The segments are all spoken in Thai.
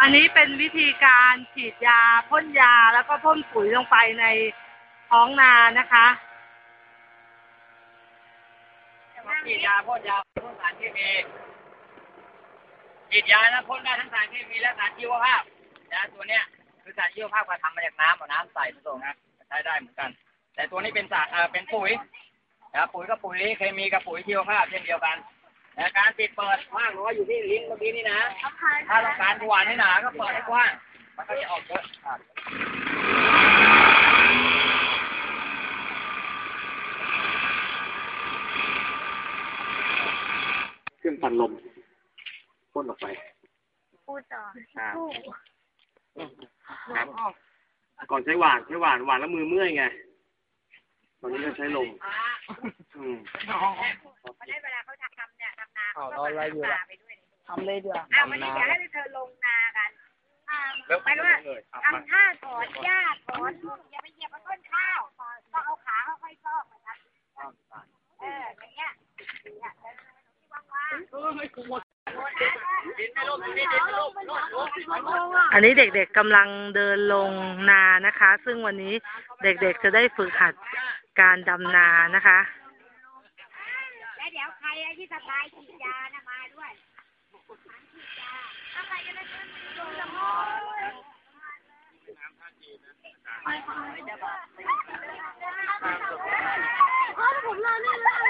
อันนี้เป็นวิธีการฉีดยาพ่นยาแล้วก็พ่นปุ๋ยลงไปในท้องนานะคะฉีดยาพ่นยาพ่นสารเคมีฉีดยานะพ่นได้ทั้งสารเคมีและสารชีวภาพนะตัวเนี้ยคือสารชีวภาพก็ทำมาจากน้ำเอาน้ำใส่ผสมนะใช้ได้เหมือนกัน แต่ตัวนี้เป็นสารเอ่อเป็นปุ๋ยนะปุ๋ยกับปุ๋ยเคมีกับปุ๋ยชีวภาพเช่นเดียวกัน นะการปิดเปิดมากน้อยอยู่ที่ลิ้นเมื่อกี้นี่นะ ถ้าต้องการหวานให้หนาก็เปิดให้กว้าง มันก็จะออกเยอะครับเครื่องปั่นลมพ่นออกไปพูดต่ออ่าก่อนใช้หวานใช้หวานหวานแล้วมือเมื่อยไง ตอนนี้ก็ใช้ลมอืม อาเขานอนอะไรอยู่ล่ะไปด้วยทำเลยเดืออ้าววันนี้เดี๋ยวให้ไปเธอลงนากันอ่าแล้วไปด้วยเลยเอาทำท่าถอนหญ้าถอนลูกอย่าไปเหยียบกับต้นข้าวต้องเอาขาค่อยๆซอกนะครับเอออย่างเงี้ยเนี่ยเดินไปตรงที่ว่างๆดินไม่ร่มดินไม่ร่มร่มร่มอันนี้เด็กๆกำลังเดินลงนานะคะ ซึ่งวันนี้เด็กๆจะได้ฝึกหัดการดำนานะคะ แล้วใครที่สบายฉีดยานะมาด้วยฉีดยาอะไรกันนะดูละโมผมรอนี่เลย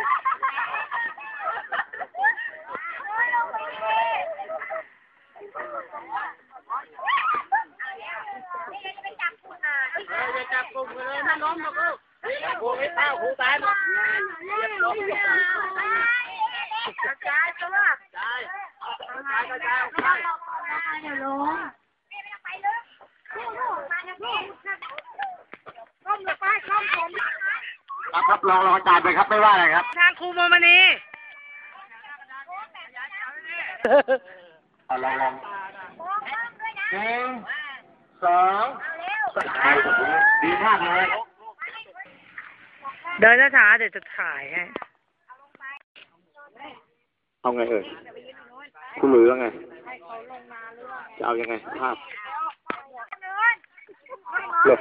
จะจับกลุ่มเลยไม่ล้มหรอกลูกครูไม่เต้าครูตายหมดเรียบร้อ ครับครับรอรอจ่ายไปครับไม่ว่าอะไรครับ ทางครูโมมานีเอาลองลองหนึ่งสองสามดีมากเลยเดินช้าๆเดี๋ยวจะถ่ายให้เอาไงเอ่ย คุณหรือว่าไงจะเอายังไงภาพเลย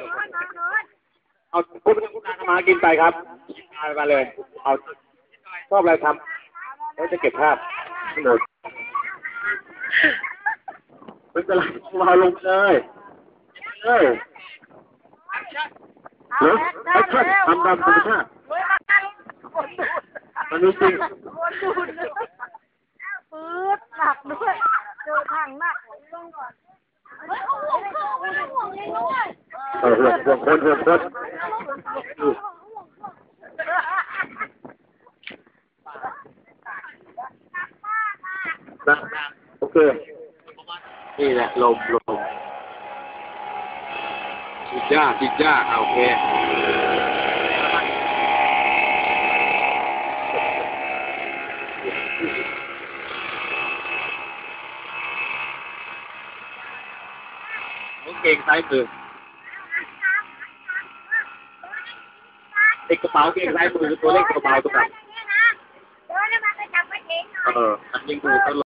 เอาคุณเป็นคุณการมากินไปครับมามาเลย เอาชอบอะไรทำแล้วจะเก็บภาพให้หมดไม่เป็นไรมาเอาลงเลยเลยเดี๋ยวไอ้ชั่นทำตามธรรมชาติมันมีจริง ปื๊ดหนักด้วยเจอทางหนักลงก่อนเฮ้ยห่วงห่วงห่วงเลยด้วย เออห่วงห่วงคนห่วงคนอืมนะโอเค นี่แหละลมลมจิดยาจิดยาอะโอเคเก่งซ้ายมือ เด็กกระเป๋าเก่งซ้ายมือตัวเล็กกระเป๋าตรงไหนเดินแล้วมันก็จับไปเองหน่อยเอออันยิงดูตล